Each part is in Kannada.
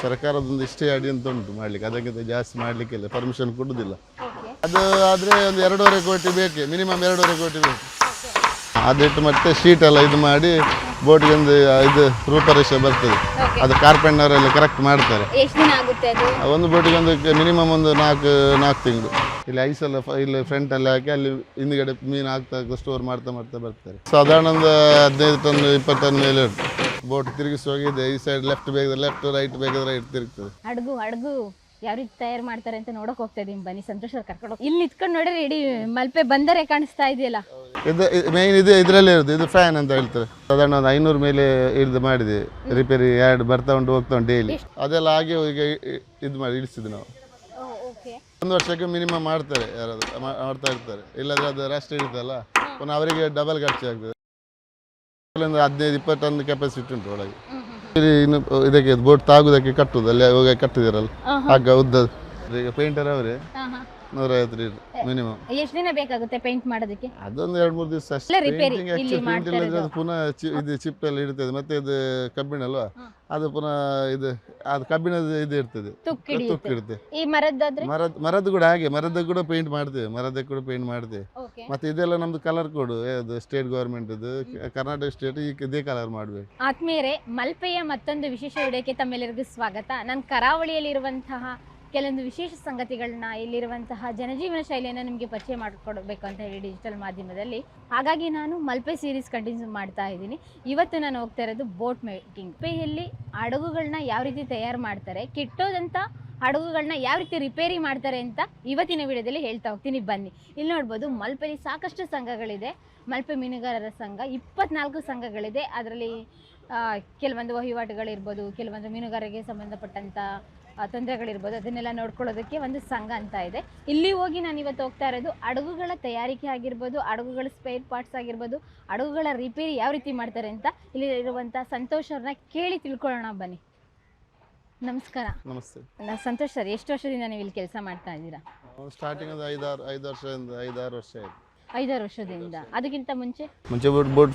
ಸರ್ಕಾರದೊಂದು ಇಷ್ಟೇ ಅಡಿ ಅಂತ ಉಂಟು ಮಾಡ್ಲಿಕ್ಕೆ ಅದಕ್ಕಿಂತ ಜಾಸ್ತಿ ಮಾಡ್ಲಿಕ್ಕಿಲ್ಲ ಪರ್ಮಿಷನ್ ಕೊಡುದಿಲ್ಲ. ಅದು ಆದ್ರೆ ಒಂದು ಎರಡೂವರೆ ಕೋಟಿ ಬೇಕೆ ಮಿನಿಮಮ್ ಎರಡೂವರೆ ಕೋಟಿ ಬೇಕು. ಅದಿಟ್ಟು ಮತ್ತೆ ಶೀಟ್ ಎಲ್ಲ ಇದು ಮಾಡಿ ಬೋಟ್ಗೆ ಒಂದು ಇದು ರೂಪರೇಷೆ ಬರ್ತದೆ. ಅದು ಕಾರ್ಪೆಂಟ್ನವರೆಲ್ಲ ಕರೆಕ್ಟ್ ಮಾಡ್ತಾರೆ. ಒಂದು ಬೋಟಿಗೆ ಒಂದು ಮಿನಿಮಮ್ ಒಂದು ನಾಲ್ಕು ನಾಲ್ಕು ತಿಂಗಳು. ಇಲ್ಲಿ ಐಸ್ ಎಲ್ಲ ಇಲ್ಲಿ ಫ್ರಂಟಲ್ಲಿ ಹಾಕಿ ಅಲ್ಲಿ ಹಿಂದ್ಗಡೆ ಮೀನು ಹಾಕ್ತಾ ಸ್ಟೋರ್ ಮಾಡ್ತಾ ಮಾಡ್ತಾ ಬರ್ತಾರೆ ಸಾಧಾರಣ ಒಂದು ಹದಿನೈದು ಟನ್ ಇಪ್ಪತ್ತು ಟನ್ ಮೇಲೆ ಉಂಟು. ಬೋಟ್ ತಿರುಗಿಸುವಾಗಿದೆ ಈ ಸೈಡ್ ಲೆಫ್ಟ್ ಬೇಕಾದ್ರೆ ಲೆಫ್ಟ್ ರೈಟ್ ಬೇಕಾದ್ರೆ ರೈಟ್ ತಿರುಗ್ತದೆ. ಹಡಗು ಹಡಗು. ಯಾವ ರೀತಿ ತಯಾರು ಮಾಡ್ತಾರೆ ಅಂತ ನೋಡಕ್ ಹೋಗ್ತಾ ಇದೀನಿ. ಬನ್ನಿ ಸಂತೋಷ ಕರ್ಕೊಂಡು ಹೋಗಿ. ಇಲ್ಲಿ ನಿತ್ಕೊಂಡು ನೋಡಿದ್ರೆ ಇಡೀ ಮಲ್ಪೆ ಬಂದರೆ ಕಾಣಿಸ್ತಾ ಇದೆಯಲ್ಲ? ಇದು ಮೇನ್ ಇದು ಇದರಲ್ಲೇ ಇರೋದು. ಇದು ಫ್ಯಾನ್ ಅಂತ ಹೇಳ್ತಾರೆ. ಸಾಧಾರಣ ಒಂದು ಐನೂರು ಮೇಲೆ ಇದು ಮಾಡಿದೆ. ರಿಪೇರಿ ಎರಡು ಬರ್ತಾ ಉಂಟು ಹೋಗ್ತಾ ಉಂಟು ಡೈಲಿ ಅದೆಲ್ಲ ಹಾಗೆ ಈಗ ಇದು ಮಾಡಿ ಇಳಿಸಿದ್ವಿ ನಾವು. ಓಕೆ ಒಂದು ವರ್ಷಕ್ಕೆ ಮಿನಿಮಮ್ ಮಾಡ್ತಾರೆ ಯಾರಾದ್ರು ಮಾ- ಮಾಡ್ತಾ ಇರ್ತಾರೆ. ಇಲ್ಲಾದ್ರೆ ಅದು ರೆಸ್ಟ್ ಇರುತ್ತಲ್ಲ? ಪುನಃ ಅವರಿಗೆ ಡಬಲ್ ಖರ್ಚು ಆಗ್ತದೆ. ಒಂದು ಹದಿನೈದು ಇಪ್ಪತ್ತು ಟನ್ ಕೆಪಾಸಿಟಿ ಉಂಟು ಒಳಗೆ. ಇನ್ನು ಇದಕ್ಕೆ ಬೋಟ್ ತಾಗುದಕ್ಕೆ ಕಟ್ಟುದು ಅಲ್ಲಿ ಹೋಗಿ ಕಟ್ಟಿದಿರಲ್ಲ. ಹಗ್ಗ ಉದ್ದ ಈಗ ಪೇಂಟರ್ ಅವರೇ ನೂರೈವತ್ತು ಲೀಟರ್ ಮಿನಿಮಮ್ ಎಷ್ಟು ದಿನ ಬೇಕಾಗುತ್ತೆ ಪೇಂಟ್ ಮಾಡೋದಕ್ಕೆ? ಅದೊಂದು ಎರಡು ಮೂರು ದಿವಸ ಅಷ್ಟೇ. ಪೇಂಟಿಂಗ್ ಅದು. ಪುನಃ ಇದು ಚಿಪ್ ಎಲ್ಲ ಇಡ್ತದೆ ಮತ್ತೆ ಇದು ಕಬ್ಬಿಣ ಅಲ್ವಾ? ಅದು ಪುನಃ ಇದು ಅದು ಕಬ್ಬಿಣದ ಇದು ಇರ್ತದೆ. ತುಕ್ಕು ತುಕ್ಕು ಹಿಡಿಯುತ್ತೆ. ಇರುತ್ತೆ. ಈ ಮರದ ಮರದ ಮರದ್ದು ಕೂಡ ಹಾಗೆ. ಮರದ ಕೂಡ ಪೇಂಟ್ ಮಾಡ್ತೇವೆ. ಮರದ ಕೂಡ ಪೇಂಟ್ ಮಾಡ್ತೇವೆ. ಮತ್ತೆ ಇದೆಲ್ಲ ನಮ್ದು ಕಲರ್ ಕೋಡ್ ಅದು ಸ್ಟೇಟ್ ಗೌರ್ಮೆಂಟ್ ಕರ್ನಾಟಕ ಸ್ಟೇಟ್ ಇದೇ ಕಲರ್ ಮಾಡಬೇಕು. ಆತ್ಮೀಯರೇ ಮಲ್ಪೆಯ ಮತ್ತೊಂದು ವಿಶೇಷ ವಿಡಿಯೋಕ್ಕೆ ತಮ್ಮೆಲ್ಲರಿಗೂ ಸ್ವಾಗತ. ನಾನು ಕರಾವಳಿಯಲ್ಲಿರುವಂತಹ ಕೆಲವೊಂದು ವಿಶೇಷ ಸಂಗತಿಗಳನ್ನ ಇಲ್ಲಿರುವಂತಹ ಜನಜೀವನ ಶೈಲಿಯನ್ನು ನಿಮಗೆ ಪರಿಚಯ ಮಾಡಿಕೊಡ್ಬೇಕು ಅಂತ ಹೇಳಿ ಡಿಜಿಟಲ್ ಮಾಧ್ಯಮದಲ್ಲಿ. ಹಾಗಾಗಿ ನಾನು ಮಲ್ಪೆ ಸೀರೀಸ್ ಕಂಟಿನ್ಯೂ ಮಾಡ್ತಾ ಇದ್ದೀನಿ. ಇವತ್ತು ನಾನು ಹೋಗ್ತಾ ಇರೋದು ಬೋಟ್ ಮೇಕಿಂಗ್ ಮಲ್ಪೆಯಲ್ಲಿ ಹಡಗುಗಳನ್ನ ಯಾವ ರೀತಿ ತಯಾರು ಮಾಡ್ತಾರೆ ಕೆಟ್ಟೋದಂಥ ಹಡಗುಗಳನ್ನ ಯಾವ ರೀತಿ ರಿಪೇರಿ ಮಾಡ್ತಾರೆ ಅಂತ ಇವತ್ತಿನ ವಿಡಿಯೋದಲ್ಲಿ ಹೇಳ್ತಾ ಹೋಗ್ತೀನಿ. ಬನ್ನಿ. ಇಲ್ಲಿ ನೋಡ್ಬೋದು ಮಲ್ಪೆಲಿ ಸಾಕಷ್ಟು ಸಂಘಗಳಿದೆ. ಮಲ್ಪೆ ಮೀನುಗಾರರ ಸಂಘ ಇಪ್ಪತ್ನಾಲ್ಕು ಸಂಘಗಳಿದೆ. ಅದರಲ್ಲಿ ಕೆಲವೊಂದು ವಹಿವಾಟುಗಳಿರ್ಬೋದು, ಕೆಲವೊಂದು ಮೀನುಗಾರರಿಗೆ ಸಂಬಂಧಪಟ್ಟಂಥ ತೊಂದರೆಗಳಿರ್ಬೋದು. ಅದನ್ನೆಲ್ಲ ನೋಡ್ಕೊಳ್ಳೋದಕ್ಕೆ ಒಂದು ಸಂಘ ಅಂತ ಇದೆ. ಇಲ್ಲಿ ಹೋಗಿ ನಾನು ಇವತ್ತು ಹೋಗ್ತಾ ಇರೋದು ಅಡುಗುಗಳ ತಯಾರಿಕೆ ಆಗಿರ್ಬೋದು ಅಡುಗುಗಳ ಸ್ಪೇರ್ ಪಾರ್ಟ್ಸ್ ಆಗಿರ್ಬೋದು ಅಡುಗುಗಳ ರಿಪೇರಿ ಯಾವ ರೀತಿ ಮಾಡ್ತಾರೆ ಅಂತ ಇಲ್ಲಿ ಇರುವಂಥ ಸಂತೋಷ ಅವ್ರನ್ನ ಕೇಳಿ ತಿಳ್ಕೊಳ್ಳೋಣ ಬನ್ನಿ. ನಮಸ್ಕಾರ. ನಮಸ್ತೆ. ನಾ- ಸಂತೋಷ್ ಸರ್ ಎಷ್ಟು ವರ್ಷದಿಂದ ನೀವು ಇಲ್ಲಿ ಕೆಲಸ ಮಾಡ್ತಾ ಇದ್ದೀರಾ? ಸ್ಟಾರ್ಟಿಂಗ್ ಅದು ಐದಾರು ಐದು ವರ್ಷದಿಂದ ಐದಾರು ವರ್ಷ ಆಯ್ತು. ಐದಾರು ವರ್ಷದಿಂದ. ಅದಕ್ಕಿಂತ ಮುಂಚೆ? ಮುಂಚೆ boat boat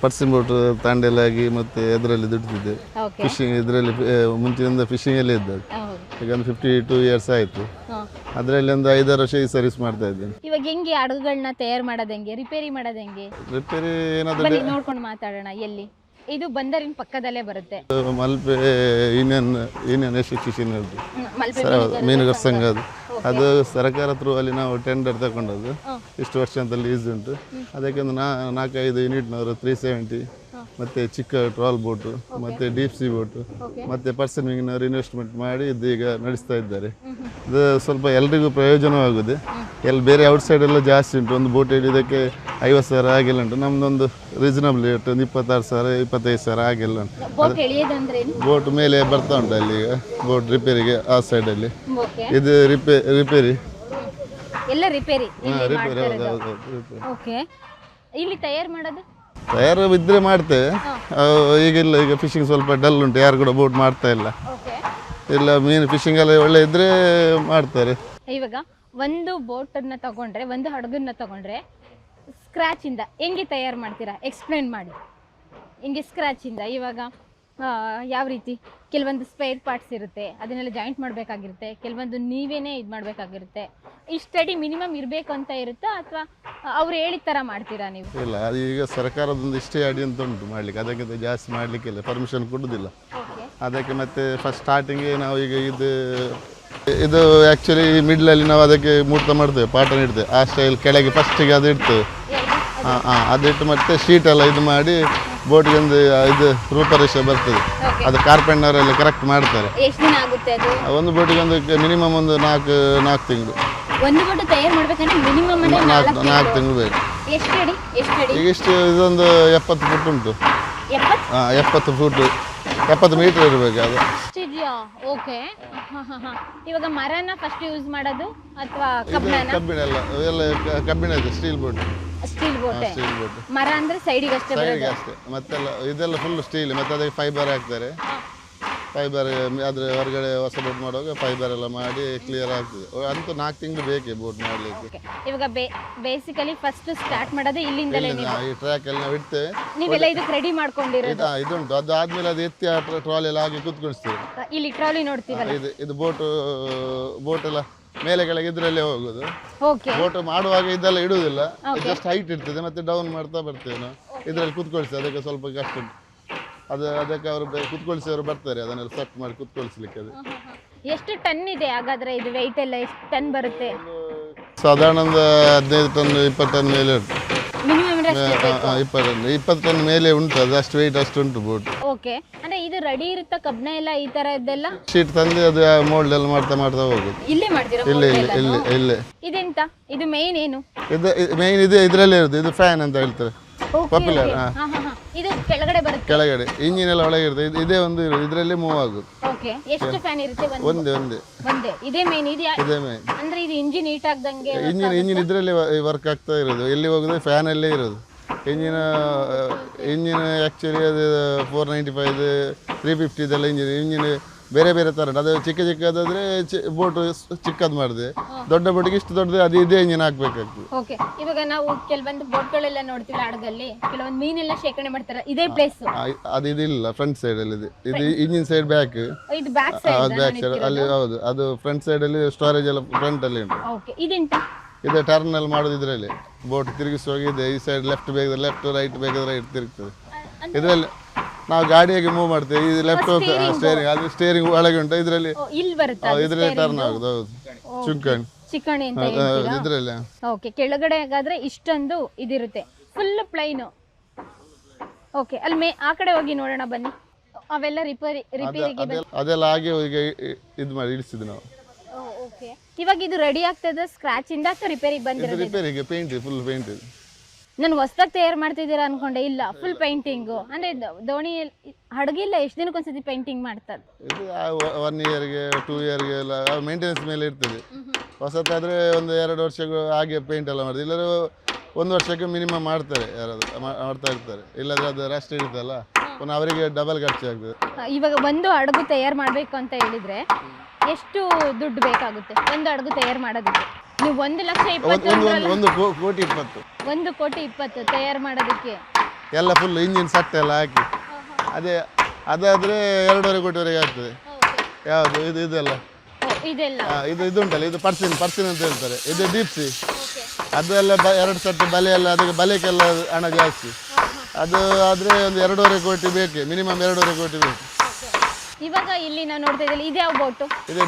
purse seine boat ತಾಂಡೆಲಾಗಿ ಮತ್ತೆ ಅದರಲ್ಲಿ ದುಡ್ತಿದ್ದೆ. ಓಕೆ ಫಿಶಿಂಗ್ ಇದರಲ್ಲಿ ಮುಂಚಿನಿಂದ ಫಿಶಿಂಗಲ್ಲೇ ಇದ್ದದ್ದು. ಈಗ ಒಂದು ಫಿಫ್ಟಿ ಟೂ ಇಯರ್ಸ್ ಆಯಿತು ಅದರಲ್ಲಿ ಒಂದು ಐದಾರು ವರ್ಷ ಈ ಸರ್ವಿಸ್ ಮಾಡ್ತಾ ಇದ್ದೀನಿ. ಇವಾಗ ಹೆಂಗೆ ಹಡಗುಗಳನ್ನ ತಯಾರು ಮಾಡೋದು ಹೆಂಗೆ ರಿಪೇರಿ ಮಾಡೋದು ಹೆಂಗೆ? ರಿಪೇರಿ ಏನಾದರೂ ಬನ್ನಿ ನೋಡ್ಕೊಂಡು ಮಾತಾಡೋಣ ಎಲ್ಲಿ? ಇದು ಬಂದರಿನ ಪಕ್ಕದಲ್ಲೇ ಬರುತ್ತೆ. Malpe union union institution hmm, Malpe ಮೀನುಗಾರ ಸಂಘ. ಅದು. ಅದು ಸರ್ಕಾರ ಥ್ರೂ ಅಲ್ಲಿ ನಾವು ಟೆಂಡರ್ ತಗೊಂಡದ್ದು. ಇಷ್ಟು ವರ್ಷ ಅಂತ ಲೀಸ್ ಉಂಟು ಅದಕ್ಕೆ ಒಂದು ನಾ ನಾಲ್ಕೈದು ಯೂನಿಟ್ನವರು ತ್ರೀ ಸೆವೆಂಟಿ ಮತ್ತೆ ಚಿಕ್ಕ ಟ್ರಾಲ್ ಬೋಟು ಮತ್ತೆ ಡೀಪ್ ಸಿ ಬೋಟು ಮತ್ತೆ ಪರ್ಸನ್ ವಿಂಗ್ನವರು ಇನ್ವೆಸ್ಟ್ಮೆಂಟ್ ಮಾಡಿ ಇದು ಈಗ ನಡೆಸ್ತಾ ಇದ್ದಾರೆ. ಇದು ಸ್ವಲ್ಪ ಎಲ್ರಿಗೂ ಪ್ರಯೋಜನವಾಗಿದೆ ಎಲ್ಲಿ ಬೇರೆ ಔಟ್ಸೈಡ್ ಎಲ್ಲ ಜಾಸ್ತಿ ಉಂಟು. ಒಂದು ಬೋಟ್ ಹಿಡಿಯೋದಕ್ಕೆ ಐವತ್ತು ಸಾವಿರ ಹಾಗೆಲ್ಲ ಉಂಟು. ನಮ್ದೊಂದು ರೀಸನಬಲ್ ರೇಟ್ ಒಂದು ಇಪ್ಪತ್ತಾರು ಸಾವಿರ ಇಪ್ಪತ್ತೈದು ಸಾವಿರ ಹಾಗೆಲ್ಲ ಉಂಟು. ಬೋಟ್ ಮೇಲೆ ಬರ್ತಾ ಉಂಟು ಅಲ್ಲಿ ಈಗ ಬೋಟ್ ರಿಪೇರಿಗೆ ಆ ಸೈಡಲ್ಲಿ ಇದು ರಿಪೇ ರಿಪೇರಿ ಎಲ್ಲ ರಿಪೇರಿ ರಿಪೇರಿ ಹೌದು ಹೌದು ಹೌದು ಓಕೆ ಇಲ್ಲಿ ತಯಾರು ಮಾಡೋದು? ತಯಾರು ಇದ್ರೆ ಮಾಡ್ತೇವೆ ಈಗಿಲ್ಲ ಈಗ ಫಿಶಿಂಗ್ ಸ್ವಲ್ಪ ಡಲ್ ಉಂಟು. ಯಾರು ಕೂಡ ಬೋಟ್ ಮಾಡ್ತಾ ಇಲ್ಲ. ಇಲ್ಲ ಮೀನು ಫಿಶಿಂಗ್ ಎಲ್ಲ ಒಳ್ಳೆ ಇದ್ರೆ ಮಾಡ್ತಾರೆ. ಇವಾಗ? ಒಂದು ಬೋಟನ್ನು ತಗೊಂಡ್ರೆ ಒಂದು ಹಡಗನ್ನ ತಗೊಂಡ್ರೆ ಸ್ಕ್ರ್ಯಾಚಿಂದ ಹೆಂಗೆ ತಯಾರು ಮಾಡ್ತೀರಾ? ಎಕ್ಸ್ಪ್ಲೇನ್ ಮಾಡಿ. ಹಿಂಗೆ ಸ್ಕ್ರ್ಯಾಚಿಂದ ಇವಾಗ ಯಾವ ರೀತಿ? ಕೆಲವೊಂದು ಸ್ಪೇರ್ ಪಾರ್ಟ್ಸ್ ಇರುತ್ತೆ ಅದನ್ನೆಲ್ಲ ಜಾಯಿಂಟ್ ಮಾಡಬೇಕಾಗಿರುತ್ತೆ ಕೆಲವೊಂದು ನೀವೇನೇ ಇದು ಮಾಡಬೇಕಾಗಿರುತ್ತೆ. ಇಷ್ಟಡಿ ಮಿನಿಮಮ್ ಇರಬೇಕು ಅಂತ ಇರುತ್ತಾ ಅಥವಾ ಅವ್ರು ಹೇಳಿದ ಥರ ಮಾಡ್ತೀರಾ ನೀವು? ಇಲ್ಲ ಅದು ಈಗ ಸರ್ಕಾರದೊಂದು ಇಷ್ಟೇ ಅಡಿ ಅಂತ ಉಂಟು ಮಾಡ್ಲಿಕ್ಕೆ ಅದಕ್ಕಿಂತ ಜಾಸ್ತಿ ಮಾಡ್ಲಿಕ್ಕಿಲ್ಲ ಪರ್ಮಿಷನ್ ಕೊಡುದಿಲ್ಲ. ಅದಕ್ಕೆ ಮತ್ತೆ ಫಸ್ಟ್ ಸ್ಟಾರ್ಟಿಂಗ್ ನಾವು ಈಗ ಇದು ಇದು ಆ್ಯಕ್ಚುಲಿ ಮಿಡ್ಲಲ್ಲಿ ನಾವು ಅದಕ್ಕೆ ಮೂರ್ತ ಮಾಡ್ತೇವೆ ಪಾಠ ಇಡ್ತೇವೆ ಆ ಸ್ಟೈಲ್ ಕೆಳಗೆ ಫಸ್ಟಿಗೆ ಅದು ಇಡ್ತೇವೆ. ಹಾಂ ಹಾಂ ಅದಿಟ್ಟು ಮತ್ತೆ ಶೀಟ್ ಎಲ್ಲ ಇದು ಮಾಡಿ ಬೋಟ್ಗೆ ಒಂದು ಇದು ರೂಪರೇಷೆ ಬರ್ತದೆ. ಅದು ಕಾರ್ಪೆಂಟರೆಲ್ಲ ಕರೆಕ್ಟ್ ಮಾಡ್ತಾರೆ. ಎಷ್ಟು ದಿನ ಆಗುತ್ತೆ ಅದು? ಒಂದು ಬೋಟಿಗೆ ಒಂದು ಮಿನಿಮಮ್ ಒಂದು ನಾಲ್ಕು ನಾಲ್ಕು ತಿಂಗಳು. ಒಂದು ಬೋಟ್ ತಯಾರು ಮಾಡ್ಬೇಕಂದ್ರೆ ಮಿನಿಮಮ್ ಅಂದ್ರೆ ನಾಲ್ಕು ನಾಲ್ಕು ತಿಂಗಳು. ಬೇಕು. ಎಷ್ಟು ಅಡಿ? ಎಷ್ಟು ಅಡಿ? ಈಗ ಇಷ್ಟು ಇದೊಂದು ಎಪ್ಪತ್ತು ಫುಟ್ ಉಂಟು. ಎಪ್ಪತ್ತು? ಹಾಂ ಎಪ್ಪತ್ತು ಫುಟ್ ಎಪ್ಪತ್ತು ಮೀಟರ್ ಇರಬೇಕು ಅದು. ಓಕೆ. ಇವಾಗ ಮರನ ಫಸ್ಟ್ ಯೂಸ್ ಮಾಡೋದು ಅಥವಾ ಕಬ್ಬಿಣ ಕಬ್ಬಿಣ ಎಲ್ಲ ಎಲ್ಲ ಕಬ್ಬಿಣ ಇದೆ ಸ್ಟೀಲ್ ಬೋಟ್ ಸ್ಟೀಲ್ ಬೋಟೆ ಸ್ಟೀಲ್ ಬೋಟ್ ಮರ ಅಂದ್ರೆ ಸೈಡಿಗೆ ಅಷ್ಟೇ ಸೈಡ್ಗೆ ಬರೋದು? ಅಷ್ಟೇ. ಮತ್ತೆಲ್ಲ ಇದೆಲ್ಲ ಫುಲ್ ಸ್ಟೀಲ್ ಮತ್ತೆ ಅದಕ್ಕೆ ಫೈಬರ್ ಹಾಕ್ತಾರೆ. ಫೈಬರ್ ಆದರೆ ಹೊರಗಡೆ ಹೊಸ ಬೋಟ್ ಮಾಡುವಾಗ ಫೈಬರ್ ಎಲ್ಲ ಮಾಡಿ ಕ್ಲಿಯರ್ ಆಗ್ತದೆ. ಅಂತೂ ನಾಲ್ಕು ತಿಂಗಳು ಬೇಕೇ ಬೋಟ್ ಮಾಡಲಿಕ್ಕೆ. ಓಕೆ ಇವಾಗ ಬೇಸಿಕಲಿ ಫಸ್ಟ್ ಸ್ಟಾರ್ಟ್ ಮಾಡೋದೇ ಇಲ್ಲಿಂದಲೇ ನೀವು. ಈ ಟ್ರ್ಯಾಕ್ ಎಲ್ಲ ನಾವು ಇಡ್ತೇವೆ ನೀವೆಲ್ಲ ಇದಕ್ಕೆ ರೆಡಿ ಮಾಡ್ಕೊಂಡಿರೋದು. ಇದು ಇದುಂಟು. ಅದು ಆದ್ಮೇಲೆ ಅದು ಎತ್ತಿ ಆ ಟ್ರಾಲಿ ಎಲ್ಲ ಹಾಗೆ ಕುತ್ಕೊಳಿಸ್ತೇವೆ ಇಲ್ಲಿ ಟ್ರಾಲಿ ನೋಡ್ತೀವಲ್ಲ? ಇದು ಇದು ಬೋಟ್ ಬೋಟ್ ಎಲ್ಲ ಮೇಲೆ ಕೆಳಗೆ ಇದ್ರಲ್ಲೇ ಹೋಗೋದು. ಓಕೆ ಬೋಟ್ ಮಾಡುವಾಗ ಇದೆಲ್ಲ ಇಡುವುದಿಲ್ಲ. ಜಸ್ಟ್ ಹೈಟ್ ಇರ್ತದೆ ಮತ್ತೆ ಡೌನ್ ಮಾಡ್ತಾ ಬರ್ತೇವೆ ನಾವು. ಇದರಲ್ಲಿ ಕೂತ್ಕೊಳ್ಸಿ ಅದಕ್ಕೆ ಸ್ವಲ್ಪ ಕಷ್ಟ ಉಂಟು. ಅದು ಅದಕ್ಕೆ ಅವರು ಕುತ್ಕೊಳಿಸಿದವರು ಬರ್ತಾರೆ ಅದನ್ನೆಲ್ಲ ಸೆಟ್ ಮಾಡಿ ಕುತ್ಕೊಳಿಸ್ಲಿಕ್ಕೆ ಅದು. ಎಷ್ಟು ಟನ್ ಇದೆ ಹಾಗಾದ್ರೆ ಇದು ವೆಯ್ಟ್ ಎಲ್ಲ ಎಷ್ಟು ಟನ್ ಬರುತ್ತೆ? ಸಾಧಾರಣ ಒಂದು ಹದಿನೈದು ಟನ್ ಇಪ್ಪತ್ತು ಟನ್ ಮೇಲೆ ಉಂಟು. ಮಿನಿಮಮ್ ಇಪ್ಪತ್ತು ಟನ್ ಇಪ್ಪತ್ತು ಟನ್ ಮೇಲೆ ಉಂಟು ಅದು ಅಷ್ಟು ವೆಯ್ಟ್ ಅಷ್ಟು ಉಂಟು ಬೋಟ್ ಓಕೆ ಅಂದ್ರೆ ಇದು ರೆಡಿ ಇರುತ್ತಾ ಕಬ್ಬಿಣ ಎಲ್ಲ ಈ ತರ ಇದ್ದೆಲ್ಲ ಶೀಟ್ ತಂದು ಅದು ಮೋಲ್ಡ್ ಎಲ್ಲ ಮಾಡ್ತಾ ಮಾಡ್ತಾ ಹೋಗುದು. ಇಲ್ಲೇ ಮಾಡ್ತೀರಾ ಇಲ್ಲ ಇಲ್ಲ ಇಲ್ಲ ಇಲ್ಲೇ. ಇದೆಂತ? ಇದು ಮೇನ್ ಏನು? ಇದು ಮೇನ್ ಇದೆ ಇದರಲ್ಲೇ ಇರುತ್ತೆ ಇದು ಫ್ಯಾನ್ ಅಂತ ಹೇಳ್ತಾರೆ. ಪಾಪ್ಯುಲರ್ ಹಾ. ಇದು ಕೆಳಗಡೆ ಬರುತ್ತೆ? ಕೆಳಗಡೆ ಇಂಜಿನ್ ಎಲ್ಲ ಒಳಗೆ ಇರುತ್ತೆ ಇದು- ಇದೇ ಒಂದು ಇದರಲ್ಲಿ ಮೂವ್ ಆಗುತ್ತೆ ಓಕೆ ಎಷ್ಟು ಫ್ಯಾನ್ ಇರುತ್ತೆ ಒಂದು? ಒಂದೇ ಒಂದೇ. ಒಂದೇ. ಇದೇ ಮೇನ್ ಇದು ಯಾ- ಇದೇ ಮೇನ್ ಅಂದ್ರೆ ಇದು ಇಂಜಿನ್ ಹೀಟ್ ಆಗ್ದಂಗೆ ಇಂಜಿನ್ ಇಂಜಿನ್ ಇದರಲ್ಲೇ ವರ್ಕ್ ಆಗ್ತಾ ಇರೋದು. ಎಲ್ಲಿ ಹೋಗೋದು ಫ್ಯಾನಲ್ಲೇ ಇರೋದು. ಇಂಜಿನ್ ಇಂಜಿನ್ ಆ್ಯಕ್ಚುಲಿ ಅದು ಫೋರ್ ನೈಂಟಿ ಫೈವ್ ತ್ರೀ ಫಿಫ್ಟಿದೆಲ್ಲ ಇಂಜಿನ್ ಇಂಜಿನ್ ಬೇರೆ ಬೇರೆ ತರ ಅದು ಚಿಕ್ಕ ಚಿಕ್ಕದಾದ್ರೆ ಬೋಟ್ ಚಿಕ್ಕದ್ ಮಾಡಿದೆ. ದೊಡ್ಡ ಬೋಟಿಗೆ ಇಷ್ಟು ದೊಡ್ಡದು ಅದು ಇದೇ ಇಂಜಿನ್ ಹಾಕ್ಬೇಕಾಗ್ತದೆ. ಓಕೆ ಇವಾಗ ನಾವು ಕೆಲವೊಂದು ಬೋಟ್ಗಳೆಲ್ಲ ನೋಡ್ತೀವಿ ಹಡಗಲ್ಲಿ ಕೆಲವೊಂದು ಮೀನೆಲ್ಲ ಶೇಖರಣೆ ಮಾಡ್ತಾರೆ. ಇದೇ ಪ್ಲೇಸ್ ಅದು ಇದಿಲ್ಲ ಫ್ರಂಟ್ ಸೈಡಲ್ಲಿ ಇದೆ. ಇದು ಇಂಜಿನ್ ಸೈಡ್ ಬ್ಯಾಕ್ ಇದು ಬ್ಯಾಕ್ ಸೈಡ್ ಬ್ಯಾಕ್ ಸೈಡ್ ಅಲ್ಲಿ ಹೌದು ಅದು ಫ್ರಂಟ್ ಸೈಡ್ ಅಲ್ಲಿ ಸ್ಟೋರೇಜ್ ಎಲ್ಲ ಫ್ರಂಟ್ ಅಲ್ಲಿ ಉಂಟು. ಓಕೆ ಇದೆಂತ? ಇದೆ ಟರ್ನಲ್ ಮಾಡೋದು ಇದರಲ್ಲಿ. ಬೋಟ್ ತಿರುಗಿಸುವಾಗ ಇದೆ. ಈ ಸೈಡ್ ಲೆಫ್ಟ್ ಬೇಕಾದ್ರೆ ಲೆಫ್ಟ್ ರೈಟ್ ಬೇಕಾದ್ರೆ ರೈಟ್ ತಿರುಗ್ತದೆ. ಇದರಲ್ಲಿ ನಾವು ಗಾಡಿಯಾಗಿ ಮೂವ್ ಮಾಡ್ತೇವೆ. ಈ ಲೆಫ್ಟ್ ಸ್ಟೇರಿಂಗ್ ಅದು ಸ್ಟೇರಿಂಗ್ ಒಳಗೆ ಉಂಟು. ಇದರಲ್ಲಿ ಓ, ಇಲ್ಲಿ ಬರುತ್ತೆ ಇದರಲ್ಲಿ ಟರ್ನ್ ಆಗುದು ಹೌದು. ಚುಂಕಣಿ ಚಿಕಣಿ ಅಂತ ಇದರಲ್ಲಿ. ಓಕೆ ಕೆಳಗಡೆ ಹಾಗಾದ್ರೆ ಇಷ್ಟೊಂದು ಇದಿರುತ್ತೆ. ಫುಲ್ ಪ್ಲೈನ್ ಓಕೆ ಅಲ್ಲಿ ಮೇ ಆ ಕಡೆ ಹೋಗಿ ನೋಡೋಣ ಬನ್ನಿ. ಅವೆಲ್ಲ ರಿಪೇರಿ ರಿಪೇರಿಗೆ ಅದೆಲ್ಲ ಹಾಗೆ ಈಗ ಇದು ಮಾಡಿ ಇಳಿಸಿದ್ವಿ ನಾವು. ಓಕೆ ಇವಾಗ ಇದು ರೆಡಿ ಆಗ್ತದೆ ಸ್ಕ್ರಾಚ್ ಇಂದ ಅಥವಾ ರಿಪೇರಿಗೆ ಇದು ಬಂದಿರೋದು? ರಿಪೇರಿಗೆ ಪೇಂಟ್ ಫುಲ್ ಪೇಂಟ್ ಇದು ನಾನು ಹೊಸ್ದಾಗಿ ತಯಾರು ಮಾಡ್ತಿದ್ದೀರಾ ಅನ್ಕೊಂಡೆ. ಇಲ್ಲ ಫುಲ್ ಪೇಂಟಿಂಗು ಅಂದ್ರೆ ದೋಣಿ ಹಡಗಿಲ್ಲ ಎಷ್ಟು ದಿನಕ್ಕೊಂದ್ಸತಿ ಪೇಂಟಿಂಗ್ ಮಾಡ್ತಾರೆ? ಇದು ಒನ್ ಇಯರ್ಗೆ ಟೂ ಇಯರ್ಗೆ ಎಲ್ಲ ಮೇಂಟೆನೆನ್ಸ್ ಮೇಲೆ ಇರ್ತದೆ. ಹೊಸತಾದ್ರೆ ಒಂದು ಎರಡು ವರ್ಷಕ್ಕೂ ಹಾಗೆ ಪೇಂಟ್ ಎಲ್ಲ ಮಾಡ್ತಾರೆ. ಇಲ್ಲದ್ರೆ ಒಂದು ವರ್ಷಕ್ಕೆ ಮಿನಿಮಮ್ ಮಾಡ್ತಾರೆ ಯಾರಾದ್ರು ಮಾಡ್ತಾ ಇರ್ತಾರೆ. ಇಲ್ಲಾದ್ರೆ ಅದು ರಸ್ಟ್ ಇರುತ್ತಲ್ಲ ಪುನಃ ಅವರಿಗೆ ಡಬಲ್ ಖರ್ಚು ಆಗ್ತದೆ. ಇವಾಗ ಒಂದು ಹಡಗು ತಯಾರು ಮಾಡಬೇಕು ಅಂತ ಹೇಳಿದ್ರೆ ಎಷ್ಟು ದುಡ್ಡು ಬೇಕಾಗುತ್ತೆ? ಒಂದು ಹಡಗು ತಯಾರು ಮಾಡೋದಕ್ಕೆ? ನೀವು ಒಂದು ಲಕ್ಷ ಒಂದು ಇಪ್ಪತ್ತು ಒಂದು ಒಂದು ಕೋ- ಕೋಟಿ ಇಪ್ಪತ್ತು. ಒಂದು ಕೋಟಿ ಇಪ್ಪತ್ತು ತಯಾರು ಮಾಡೋದಕ್ಕೆ. ಎಲ್ಲ ಫುಲ್ ಇಂಜಿನ್ ಸಟ್ ಎಲ್ಲ ಹಾಕಿ. ಅದೇ ಅದಾದರೆ ಎರಡೂವರೆ ಕೋಟಿವರೆಗೆ ಆಗ್ತದೆ. ಯಾವುದು? ಇದು ಇದೆಲ್ಲ. ಓ, ಇದೆಲ್ಲ. ಆ, ಇದು ಇದು ಉಂಟಲ್ಲ ಇದು ಪರ್ಸಿನ್ ಪರ್ಸಿನ್ ಅಂತ ಹೇಳ್ತಾರೆ. ಇದು ದೀಪ್ಸಿ ಅದೆಲ್ಲ ಬ ಎರಡು ಸೆಟ್ ಬಲೆ ಎಲ್ಲ ಅದಕ್ಕೆ ಬಲೆಗೆಲ್ಲ ಹಣ ಜಾಸ್ತಿ. ಅದು ಆದರೆ ಒಂದು ಎರಡೂವರೆ ಕೋಟಿ ಬೇಕು ಮಿನಿಮಮ್ ಎರಡೂವರೆ ಕೋಟಿ ಬೇಕು. ಇವಾಗ ಇಲ್ಲಿ ನಾವು ನೋಡ್ತಾ ಇದ್ದೀವಿ ಇದು ಯಾವ ಬೋಟು ಇದು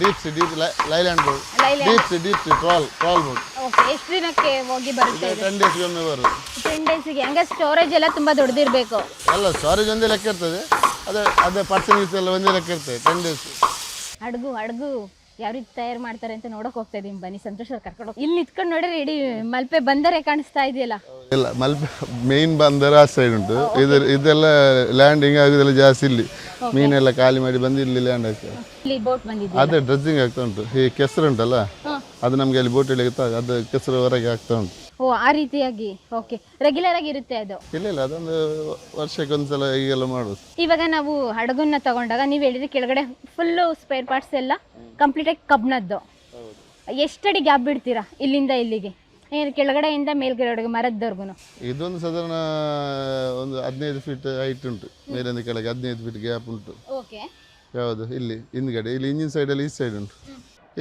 deep sea deep Leyland boat Leyland deep sea trawl trawl boat okay ಎಷ್ಟು ದಿನಕ್ಕೆ ಹೋಗಿ ಬರುತ್ತೆ ಇದು ಟೆನ್ ಡೇಸ್ಗೆ ಒಮ್ಮೆ ಬರೋದು ಟೆನ್ ಡೇಸಿಗೆ ಹಂಗೆ ಸ್ಟೋರೇಜ್ ಎಲ್ಲ ತುಂಬಾ ದೊಡ್ಡದಿರಬೇಕು ಅಲ್ಲ ಸ್ಟೋರೇಜ್ ಒಂದೇ ಲೆಕ್ಕ ಇರ್ತದೆ. ಅದೇ ಅದೇ ಪರ್ಸನ್ ಯೂಸ್ ಎಲ್ಲ ಒಂದೇ ಲೆಕ್ಕ ಇರ್ತದೆ ಟೆನ್ ಡೇಸ್ ಹಡಗು ಹಡಗು. ಯಾವ ರೀತಿ ತಯಾರು ಮಾಡ್ತಾರೆ ಅಂತ ನೋಡಕ್ ಹೋಗ್ತಾ ಇದೀನಿ. ಬನ್ನಿ ಸಂತೋಷ ಕರ್ಕೊಂಡು ಇಲ್ಲಿ ನಿತ್ಕೊಂಡು ನೋಡಿದ್ರೆ ಇಡೀ ಮಲ್ಪೆ ಬಂದರೆ ಕಾಣಿಸ್ತಾ ಇದೆಯಲ್ಲ. ಇಲ್ಲ ಮಲ್ಪೆ ಮೇನ್ ಬಂದರ ಆ ಸೈಡ್ ಉಂಟು. ಇದು ಇದೆಲ್ಲ ಲ್ಯಾಂಡಿಂಗ್ ಆಗುದೆಲ್ಲ ಜಾಸ್ತಿ ಇಲ್ಲಿ. ಮೀನೆಲ್ಲ ಖಾಲಿ ಮಾಡಿ ಬಂದು ಇಲ್ಲಿ ಲ್ಯಾಂಡ್ ಆಗ್ತದೆ ಇಲ್ಲಿ ಬೋಟ್ ಬಂದಿದೆ. ಅದೇ ಡ್ರೆಸ್ಸಿಂಗ್ ಆಗ್ತಾ ಉಂಟು. ಈ ಕೆಸರು ಉಂಟಲ್ಲ? ಅದು ನಮಗೆ ಅಲ್ಲಿ ಬೋಟ್ ಇಳಿಯುತ್ತಾ ಅದು ಕೆಸರು ಹೊರಗೆ ಆಗ್ತಾ ಉಂಟು. ಓ ಆ ರೀತಿಯಾಗಿ. ಓಕೆ ರೆಗ್ಯುಲರ್ ಆಗಿ ಇರುತ್ತೆ ಅದು? ಇಲ್ಲ ಇಲ್ಲ ಅದೊಂದು ವರ್ಷಕ್ಕೆ ಒಂದ್ಸಲ ಹೀಗೆಲ್ಲ ಮಾಡೋದು. ಇವಾಗ ನಾವು ಹಡಗನ್ನ ತಗೊಂಡಾಗ ನೀವು ಹೇಳಿದ್ರೆ ಕೆಳಗಡೆ ಫುಲ್ಲು ಸ್ಪೇರ್ ಪಾರ್ಟ್ಸ್ ಎಲ್ಲ ಕಂಪ್ಲೀಟಾಗಿ ಕಬ್ನದ್ದು ಎಷ್ಟಡಿ ಗ್ಯಾಪ್ ಬಿಡ್ತೀರಾ ಇಲ್ಲಿಂದ ಇಲ್ಲಿಗೆ? ಏನು ಕೆಳಗಡೆಯಿಂದ ಮೇಲ್ಗಡೆವರೆಗೆ ಮರದವರೆಗೂ ಇದೊಂದು ಸಾಧಾರಣ ಒಂದು ಹದಿನೈದು ಫೀಟ್ ಹೈಟ್ ಉಂಟು. ಮೇಲಿಂದ ಕೆಳಗೆ ಹದಿನೈದು ಫೀಟ್ ಗ್ಯಾಪ್ ಉಂಟು. ಓಕೆ. ಯಾವುದು? ಇಲ್ಲಿ ಹಿಂದ್ಗಡೆ. ಇಲ್ಲಿ ಇಂಜಿನ್ ಸೈಡ್ ಅಲ್ಲಿ ಈ ಸೈಡ್ ಉಂಟು.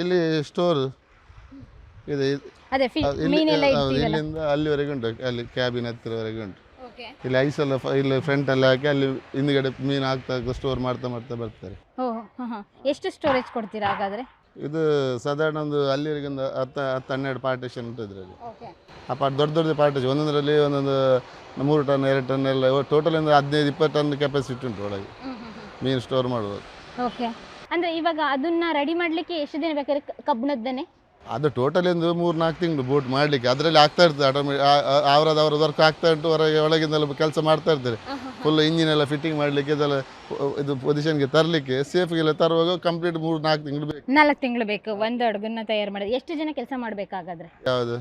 ಇಲ್ಲಿ ಸ್ಟೋರ್ ಇದೆ. ಇಲ್ಲಿಂದ ಅಲ್ಲಿವರೆಗೆ ಉಂಟು. ಅಲ್ಲಿ ಕ್ಯಾಬಿನ್ ಹತ್ತಿರವರೆಗೆ ಉಂಟು. ಇಲ್ಲಿ ಐಸ್ ಎಲ್ಲ ಇಲ್ಲಿ ಫ್ರಂಟ್ ಅಲ್ಲಿ ಹಾಕಿ ಅಲ್ಲಿ ಹಿಂದ್ಗಡೆ ಮೀನು ಹಾಕ್ತಾ ಸ್ಟೋರ್ ಮಾಡ್ತಾ ಮಾಡ್ತಾ ಬರ್ತಾರೆ. ಎಷ್ಟು ಸ್ಟೋರೇಜ್ ಕೊಡ್ತೀರಾ ಹಾಗಾದರೆ? ಇದು ಸಾಧಾರಣ ಒಂದು ಅಲ್ಲಿವರೆಗೆ ಒಂದು ಹತ್ತು ಹತ್ತು ಹನ್ನೆರಡು ಪಾರ್ಟಿಷನ್ ಉಂಟು ಇದರಲ್ಲಿ. ಆ ಪಾರ್ಟ್ ದೊಡ್ಡ ದೊಡ್ಡ ಪಾರ್ಟಿಷನ್ ಒಂದೊಂದರಲ್ಲಿ ಒಂದೊಂದು ಮೂರು ಟನ್ ಎರಡು ಟನ್ ಎಲ್ಲ ಟೋಟಲ್ ಒಂದು ಹದಿನೈದು ಇಪ್ಪತ್ತು ಟನ್ ಕೆಪಾಸಿಟಿ ಉಂಟು ಒಳಗೆ. ಮೀನು ಸ್ಟೋರ್ ಮಾಡುವುದು. ಓಕೆ ಅಂದರೆ ಇವಾಗ ಅದನ್ನ ರೆಡಿ ಮಾಡ್ಲಿಕ್ಕೆ ಎಷ್ಟು ದಿನ ಬೇಕಾದ್ರೆ ಕಬ್ಬಿಣದ್ದನೆ ಅದು ಟೋಟಲ್ ಒಂದು ಮೂರು ನಾಲ್ಕು ತಿಂಗಳು ಬೋಟ್ ಮಾಡಲಿಕ್ಕೆ. ಅದರಲ್ಲಿ ಆಗ್ತಾ ಇರ್ತದೆ ಆಟೋಮೇ ಅವರದ್ದು ಅವ್ರದ್ದು ವರ್ಕ್ ಆಗ್ತಾ ಉಂಟು. ಹೊರಗೆ ಒಳಗಿಂದೆಲ್ಲ ಕೆಲಸ ಮಾಡ್ತಾ ಇರ್ತಾರೆ ಫುಲ್ ಇಂಜಿನ್ ಎಲ್ಲ ಫಿಟ್ಟಿಂಗ್ ಮಾಡಲಿಕ್ಕೆ ಇದೆಲ್ಲ ಇದು ಪೊಸಿಷನ್ಗೆ ತರಲಿಕ್ಕೆ ಸೇಫ್ಗೆಲ್ಲ ತರುವಾಗ ಕಂಪ್ಲೀಟ್ ಮೂರು ನಾಲ್ಕು ತಿಂಗಳು ಬೇಕು. ನಾಲ್ಕು ತಿಂಗಳು ಬೇಕು. ಒಂದು ಅಡುಗನ್ನ ತಯಾರು ಮಾಡೋದು ಎಷ್ಟು ಜನ ಕೆಲಸ ಮಾಡಬೇಕಾಗಾದ್ರೆ? ಯಾವುದು?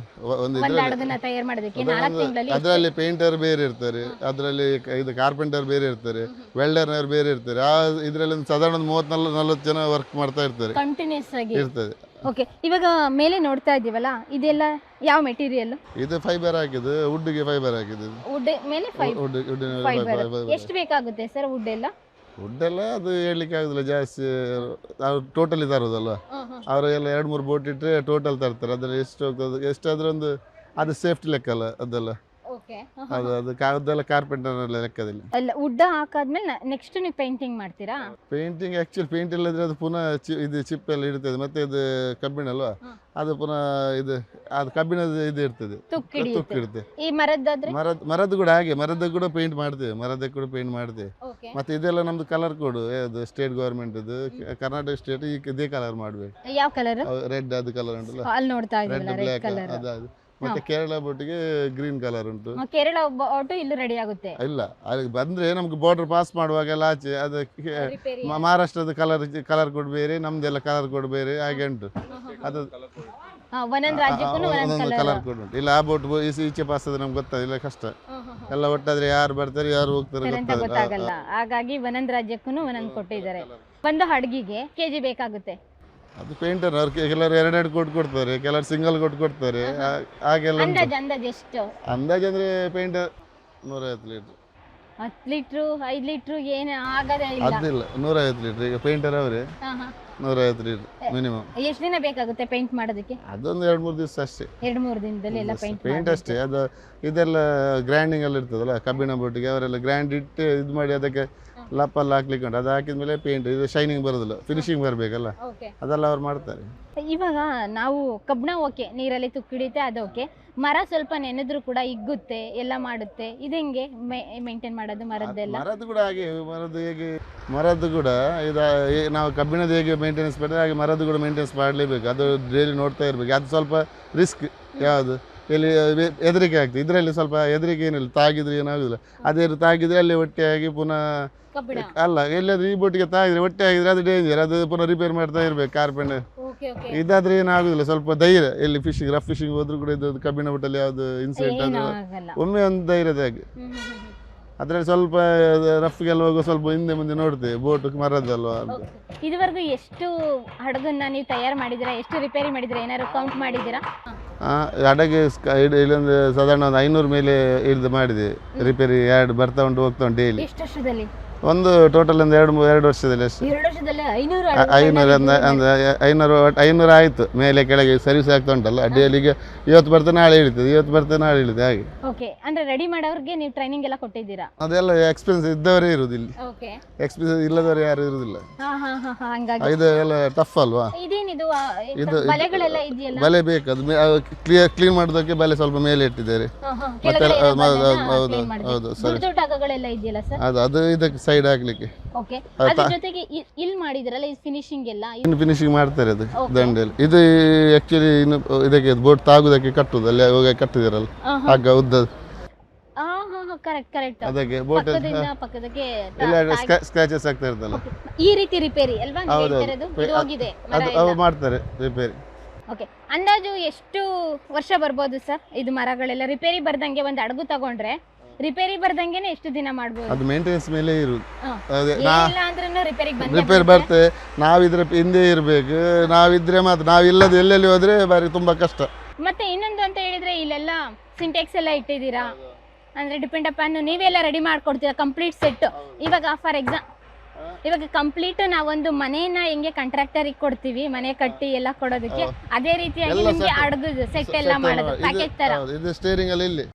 ಒಂದು ಅಡುಗನ್ನ ತಯಾರು ಮಾಡೋದಕ್ಕೆ ಅದರಲ್ಲಿ ಪೇಂಟರ್ ಬೇರೆ ಇರ್ತಾರೆ. ಅದರಲ್ಲಿ ಇದು ಕಾರ್ಪೆಂಟರ್ ಬೇರೆ ಇರ್ತಾರೆ. ವೆಲ್ಡರ್ನರ್ ಬೇರೆ ಇರ್ತಾರೆ. ಆ ಇದರಲ್ಲಿ ಒಂದು ಸಾಧಾರಣ ಒಂದು ಮೂವತ್ತು ನಲ್ವತ್ತು ಜನ ವರ್ಕ್ ಮಾಡ್ತಾ ಇರ್ತಾರೆ. ಕಂಟಿನ್ಯೂಸ್ ಆಗಿ ಇರ್ತದೆ. ಓಕೆ ಇವಾಗ ಮೇಲೆ ನೋಡ್ತಾ ಇದ್ದೀವಲ್ಲ ಇದೆಲ್ಲ ಯಾವ ಮೆಟೀರಿಯಲ್ ಇದು ಫೈಬರ್ ಆಗಿದೆ ವುಡ್ಗೆ ಫೈಬರ್ ಆಗಿದೆ ವುಡ್ ಮೇಲೆ ವುಡ್ ಫೈಬರ್ ಎಷ್ಟು ಬೇಕಾಗುತ್ತೆ ಸರ್ ವುಡ್ ಎಲ್ಲ? ವುಡ್ ಎಲ್ಲ ಅದು ಹೇಳಲಿಕ್ಕೆ ಆಗುದಿಲ್ಲ ಜಾಸ್ತಿ ಅವ್ರು ಟೋಟಲಿ ತರೋದಲ್ಲ ಅವರು ಎಲ್ಲ ಎರಡು ಮೂರು ಬೋಟ್ ಇಟ್ಟರೆ ಟೋಟಲ್ ತರ್ತಾರೆ ಅದ್ರಲ್ಲಿ ಎಷ್ಟು ಹೋಗ್ತದೆ ಎಷ್ಟಾದ್ರೂ ಒಂದು ಅದು ಸೇಫ್ಟಿ ಲೆಕ್ಕ ಅಲ್ಲ ಅದೆಲ್ಲ. ಓಕೆ. ಅದು ಅದು ಕಾ- ಅದೆಲ್ಲ ಕಾರ್ಪೆಂಟರ್ ಲೆಕ್ಕದಿಲ್ಲ. ಅಲ್ಲ ವುಡ್ ಹಾಕಾದ್ಮೇಲೆ ನೆಕ್ಸ್ಟ್ ನೀವು ಪೇಂಟಿಂಗ್ ಮಾಡ್ತೀರಾ? ಪೇಂಟಿಂಗ್ ಆಕ್ಚುಲಿ ಪೇಂಟ್ ಇಲ್ಲದ್ರೆ ಅದು ಪುನಃ ಚಿ ಇದು ಚಿಪ್ ಎಲ್ಲ ಇರ್ತದೆ. ಮತ್ತೆ ಇದು ಕಬ್ಬಿಣ ಅಲ್ವಾ? ಅದು ಪುನಃ ಇದು ಅದು ಕಬ್ಬಿಣದ ಇದು ಇರ್ತದೆ. ತುಕ್ಕು ತುಕ್ಕು ಹಿಡಿಯುತ್ತೆ. ಇರುತ್ತೆ ಈ ಮರದ್ದಾದ್ರೆ? ಮರದ ಮರದ್ದು ಕೂಡ ಹಾಗೆ ಮರದ ಕೂಡ ಪೇಂಟ್ ಮಾಡ್ತೇವೆ ಮರದ ಕೂಡ ಪೇಂಟ್ ಮಾಡ್ತೇವೆ. ಓಕೆ. ಮತ್ತೆ ಇದೆಲ್ಲ ನಮ್ದು ಕಲರ್ ಕೋಡ್ ಅದು ಸ್ಟೇಟ್ ಗೌರ್ಮೆಂಟ್ದು ಕರ್ನಾಟಕ ಸ್ಟೇಟ್ ಈ ಇದೇ ಕಲರ್ ಮಾಡ್ಬೇಕು. ಯಾವ ಕಲರ್ ರೆಡ್ ಅದು ಕಲರ್ ಉಂಟಲ್ಲ? ಅಲ್ಲಿ ನೋಡ್ತಾ ರೆಡ್ ಇದೀವಲ್ಲ ರೆಡ್ ಬ್ಲ್ಯಾಕ್ ಕಲರ್ ಅದು ಅದು. ಮತ್ತೆ ಕೇರಳ ಬೋಟಿಗೆ ಗ್ರೀನ್ ಕಲರ್ ಉಂಟು. ಕೇರಳ ಆಟೋ ಇಲ್ಲಿ ರೆಡಿ ಆಗುತ್ತೆ. ಇಲ್ಲ ಅಲ್ಲಿ ಬಂದ್ರೆ ನಮ್ಗೆ ಬಾರ್ಡರ್ ಪಾಸ್ ಮಾಡುವಾಗ ಎಲ್ಲ ಆಚೆ ಅದಕ್ಕೆ ಮಹಾರಾಷ್ಟ್ರದ ಕಲರ್ ಕಲರ್ ಕೊಡ್ ಬೇರೆ ನಮ್ದೆಲ್ಲ ಕಲರ್ ಕೊಡ್ ಬೇರೆ ಹಾಗೆ ಉಂಟು. ಅದು ಒಂದೊಂದು ಕಲರ್ ಕೊಡ್ ಉಂಟು. ಇಲ್ಲ ಆ ಬೋಟ್ ಈಚೆ ಪಾಸ್ ಆದ್ರೆ ನಮ್ಗೆ ಗೊತ್ತಾಗಿಲ್ಲ ಕಷ್ಟ. ಎಲ್ಲ ಒಟ್ಟಾದ್ರೆ ಯಾರು ಬರ್ತಾರೆ ಯಾರು ಹೋಗ್ತಾರೆ ಗೊತ್ತಾಗಲ್ಲ. ಹಾಗಾಗಿ ಒಂದೊಂದು ರಾಜ್ಯಕ್ಕೂ ಒಂದೊಂದು ಕೊಟ್ಟಿದ್ದಾರೆ. ಒಂದು ಹಡಗಿಗೆ ಕೆಜಿ ಬೇಕಾಗುತ್ತೆ. ಅದು ಪೇಂಟರ್ ಅವ್ರಿಗೆ ಕೆಲವರು ಎರಡೆರಡು ಕೋಟ್ ಕೊಡ್ತಾರೆ ಕೆಲವರು ಸಿಂಗಲ್ ಕೊಟ್ಟು ಕೊಡ್ತಾರೆ ಆ- ಹಾಗೆಲ್ಲ ಉಂಟು. ಅಂದಾಜ್ ಅಂದಾಜ್ ಎಷ್ಟು? ಅಂದಾಜು ಅಂದ್ರೆ ಪೇಂಟರ್ ನೂರೈವತ್ತು ಲೀಟ್ರ್. ಹತ್ತು ಲೀಟ್ರು ಐದು ಲೀಟ್ರು ಏನು ಆಗದೇ ಇಲ್ಲ? ಅದಿಲ್ಲ ನೂರೈವತ್ತು ಲೀಟ್ರ್ ಈಗ ಪೇಂಟರ್ ಅವರೇ ಹಾ, ಹಾ. ನೂರೈವತ್ತು ಲೀಟ್ರ್ ಮಿನಿಮಮ್ ಎಷ್ಟು ದಿನ ಬೇಕಾಗುತ್ತೆ ಪೇಂಟ್ ಮಾಡೋದಕ್ಕೆ? ಅದೊಂದು ಎರಡು ಮೂರು ದಿವಸ ಅಷ್ಟೇ. ಎರಡು ಮೂರು ದಿನದಲ್ಲಿ ಎಲ್ಲ ಪೇಂಟ್ ಪೇಂಟ್ ಅಷ್ಟೇ. ಅದು ಇದೆಲ್ಲ ಗ್ರ್ಯಾಂಡಿಂಗ್ ಎಲ್ಲ ಇರ್ತದಲ್ಲ ಕಬ್ಬಿಣ ಬೊಟ್ಟಿಗೆ ಅವರೆಲ್ಲ ಗ್ರ್ಯಾಂಡ್ ಇಟ್ಟು ಇದು ಮಾಡಿ ಅದಕ್ಕೆ ಲಪ್ಪಲ್ಲಿ ಹಾಕ್ಲಿಕ್ಕೆ ಉಂಟು. ಅದು ಹಾಕಿದ್ಮೇಲೆ ಪೇಂಟ್ ಇದು ಶೈನಿಂಗ್ ಬರೋದಿಲ್ಲ. ಫಿನಿಶಿಂಗ್ ಬರಬೇಕಲ್ಲ? ಓಕೆ ಅದೆಲ್ಲ ಅವ್ರು ಮಾಡ್ತಾರೆ. ಇವಾಗ ನಾವು ಕಬ್ಬಣ ಓಕೆ ನೀರಲ್ಲಿ ತುಕ್ಕಿಡಿತೆ ಅದು ಓಕೆ. ಮರ ಸ್ವಲ್ಪ ನೆನೆದ್ರು ಕೂಡ ಇಗ್ಗುತ್ತೆ ಎಲ್ಲ ಮಾಡುತ್ತೆ. ಇದು ಹೆಂಗೆ ಮೇಂಟೈನ್ ಮಾಡೋದು ಮರದ್ದೆಲ್ಲ? ಮರದ್ದು ಕೂಡ ಹಾಗೆ ಮರದ್ದು ಹೇಗೆ ಮರದ್ದು ಕೂಡ ಇದು ಏ- ನಾವು ಕಬ್ಬಿಣದ ಹೇಗೆ ಮೇಂಟೆನೆನ್ಸ್ ಮಾಡಿದ್ರೆ ಹಾಗೆ ಮರದ್ದು ಕೂಡ ಮೇಂಟೆನೆನ್ಸ್ ಮಾಡಲೇಬೇಕು. ಅದು ಡೈಲಿ ನೋಡ್ತಾ ಇರಬೇಕು. ಅದು ಸ್ವಲ್ಪ ರಿಸ್ಕ್ ಯಾವುದು? ಇಲ್ಲಿ ಹೆದರಿಕೆ ಆಗ್ತದೆ. ಇದರಲ್ಲಿ ಸ್ವಲ್ಪ ಹೆದರಿಕೆ ಏನಿಲ್ಲ ತಾಗಿದ್ರೆ ಏನಾಗುದಿಲ್ಲ. ಅದೇ ತಾಗಿದ್ರೆ ಅಲ್ಲಿ ಒಟ್ಟೆಯಾಗಿ ಪುನಃ ಅಲ್ಲ ಎಲ್ಲಾದ್ರೂ ಈ ಬೋಟಿಗೆ ತಾಗಿದ್ರೆ ಹೊಟ್ಟೆ ಆಗಿದ್ರೆ ಅದು ಡೇಂಜರ್ ಅದು ಪುನಃ ರಿಪೇರ್ ಮಾಡ್ತಾ ಇರ್ಬೇಕು ಕಾರ್ಪೆಂಡ್ ಇದಾದ್ರೆ ಏನಾಗುದಿಲ್ಲ ಸ್ವಲ್ಪ ಧೈರ್ಯ. ಇಲ್ಲಿ ಫಿಶಿಂಗ್ ರಫ್ ಫಿಶಿಂಗ್ ಹೋದ್ರು ಕೂಡ ಇದು ಕಬ್ಬಿಣ ಬಟ್ಟಲ್ಲಿ ಯಾವ್ದು ಇನ್ಸಿಡೆಂಟ್ ಅದು ಒಮ್ಮೆ ಒಂದು ಧೈರ್ಯದ ಹಾಗೆ. ಹ್ಮ್, ಹ್ಮ್, ಹ್ಮ್, ಹ್ಮ್. ಅದ್ರಲ್ಲಿ ಸ್ವಲ್ಪ ರಫ್ಗೆಲ್ಲ ಹೋಗುವ ಸ್ವಲ್ಪ ಹಿಂದೆ ಮುಂದೆ ನೋಡ್ತೇವೆ ಬೋಟ್ ಮರದಲ್ವಾ ಅಂತ. ಇದುವರೆಗೂ ಎಷ್ಟು ಹಡಗನ್ನ ನೀವು ತಯಾರು ಮಾಡಿದಿರಾ ಎಷ್ಟು ರಿಪೇರಿ ಮಾಡಿದಿರಾ ಏನಾದ್ರು ಕೌಂಟ್ ಮಾಡಿದಿರಾ ಆ, ಅಡಗೆ ಸ್ಕ- ಇಡ್- ಇಲ್ಲೊಂದು ಸಾಧಾರಣ ಒಂದು ಐನೂರು ಮೇಲೆ ಇಳಿದು ಮಾಡಿದೆ. ರಿಪೇರಿ ಎರಡು ಬರ್ತಾ ಉಂಟು ಹೋಗ್ತಾ ಉಂಟು ಡೈಲಿ ಎಷ್ಟು ವರ್ಷದಲ್ಲಿ? ಒಂದು ಟೋಟಲ್ ಒಂದು ಎರಡು ಮೂರು ಎರಡು ವರ್ಷದಲ್ಲಿ ಅಷ್ಟೇ. ಐನೂರು ಅಂದ್ರೆ ಐನೂರು ಐನೂರು ಆಯಿತು. ಮೇಲೆ ಕೆಳಗೆ ಸರ್ವಿಸ್ ಆಗ್ತಾ ಉಂಟಲ್ಲ ಡೈಲಿಗೆ ಇವತ್ತು ಬರ್ತಾ ನಾಳೆ ಇಳಿತದೆ ಇವತ್ತು ಬರ್ತಾ ನಾಳೆ ಇಳಿತದೆ ಹಾಗೆ. ಓಕೆ ಅಂದ್ರೆ ರೆಡಿ ಮಾಡೋರಿಗೆ ನೀವು ಟ್ರೈನಿಂಗ್ ಎಲ್ಲ ಕೊಟ್ಟಿದ್ದೀರಾ? ಅದೆಲ್ಲ ಎಕ್ಸ್ಪೀರಿಯನ್ಸ್ ಇದ್ದವರೇ ಇರುವುದು ಇಲ್ಲಿ. ಓಕೆ ಎಕ್ಸ್ಪೀರಿಯನ್ಸ್ ಇಲ್ಲದವರು ಯಾರು ಇರುವುದಿಲ್ಲ. ಇದು ಎಲ್ಲ ಟಫ್ ಅಲ್ವಾ? ಇದು- ಬಲೆ ಬೇಕು ಅದು ಕ್ಲಿಯರ್ ಕ್ಲೀನ್ ಮಾಡೋದಕ್ಕೆ ಬಲೆ ಸ್ವಲ್ಪ ಮೇಲೆ ಇಟ್ಟಿದ್ದಾರೆ. ಮತ್ತೆ ಹೌದು, ಹೌದು, ಸರಿ. ಅದು ಇದಕ್ಕೆ ಸೈಡ್ ಆಗ್ಲಿಕ್ಕೆ ಓಕೆ ಅದು ಅದ್ರ ಜೊತೆಗೆ ಇಲ್ಲಿ ಮಾಡಿದಿರಲ್ಲ ಈ ಫಿನಿಶಿಂಗ್ ಎಲ್ಲ? ಇನ್ನು ಫಿನಿಶಿಂಗ್ ಮಾಡ್ತಾರೆ ಅದು. ದಂಡೆಯಲ್ಲಿ. ಇದು ಆಕ್ಚುಲಿ ಇನ್ನು ಇದಕ್ಕೆ ಬೋಟ್ ತಾಗುದಕ್ಕೆ ಕಟ್ಟುದು ಅಲ್ಲಿ ಹೋಗಿ ಕಟ್ಟಿದಿರಲ್ಲ. ಆ, ಹಾ. ಹಗ್ಗ ಉದ್ದ ಹಾ ಹಾ ಕರೆಕ್ಟ್ ಕರೆಕ್ಟ್ ಅದಕ್ಕೆ ಬೋಟ್ ಪಕ್ಕದಕ್ಕೆ ಇಲ್ಲ ಸ್ಕ್ರಾಚಸ್ ಆಗ್ತಾ ಇರ್ತಲ್ಲ ಈ ರೀತಿ ರಿಪೇರಿ ಅಲ್ವಾ? ಹೋಗಿದೆ ಅದು ಮಾಡ್ತಾರೆ ರಿಪೇರಿ ಓಕೆ ಅಂದಾಜು ಎಷ್ಟು ವರ್ಷ ಬರ್ಬೋದು ಸರ್ ಇದು ಮರಗಳೆಲ್ಲ ರಿಪೇರಿ ಬರ್ದಂಗೆ ಒಂದು ಅಡಗು ತಗೊಂಡ್ರೆ? ರಿಪೇರಿ ಬರ್ದಂಗೆನೆ ಎಷ್ಟು ದಿನ ಮಾಡ್ಬೋದು. ಅದು ಮೇಂಟೆನೆನ್ಸ್ ಮೇಲೆ ಇರುದು ಹಾ. ಅದೇ ನಾ ಇಲ್ಲ ಅಂದ್ರೂ ರಿಪೇರಿಗೆ ಬಂದೇ ರಿಪೇರ್. ಬರ್ತೇವೆ ನಾವಿದ್ರೆ ಹಿಂದೆ ಇರಬೇಕು. ನಾವಿದ್ರೆ ಮಾತ್ರ. ನಾವಿಲ್ಲದ ಎಲ್ಲೆಲ್ಲಿ ಹೋದ್ರೆ ಬಾರಿ ತುಂಬಾ ಕಷ್ಟ. ಮತ್ತೆ ಇನ್ನೊಂದು ಅಂತ ಹೇಳಿದ್ರೆ ಇಲ್ಲೆಲ್ಲ ಸಿಂಟೆಕ್ಸ್ ಎಲ್ಲ ಇಟ್ಟಿದ್ದೀರಾ? ಅಂದ್ರೆ ಡಿಪೆಂಡ್ ಅಪಾನ್ ನೀವೆಲ್ಲ ರೆಡಿ ಮಾಡ್ಕೊಡ್ತೀರಾ? ಕಂಪ್ಲೀಟ್ ಸೆಟ್ ಇವಾಗ ಫಾರ್ ಎಕ್ಸಾಮ್ ಇವಾಗ ಕಂಪ್ಲೀಟ್ ನಾವೊಂದು ಮನೆಯನ್ನ ಹೆಂಗೆ ಕಾಂಟ್ರಾಕ್ಟರಿಗೆ ಕೊಡ್ತೀವಿ? ಮನೆ ಕಟ್ಟಿ ಎಲ್ಲ ಕೊಡೋದಕ್ಕೆ ಅದೇ ರೀತಿಯಾಗಿ ನಿಮಗೆ ಅಡಗು ಸೆಟ್ ಎಲ್ಲ ಮಾಡೋದು ಪ್ಯಾಕೇಜ್ ತರ. ಇದು ಸ್ಟೇರಿಂಗ್ ಅಲ್ಲಿ ಇಲ್ಲಿ.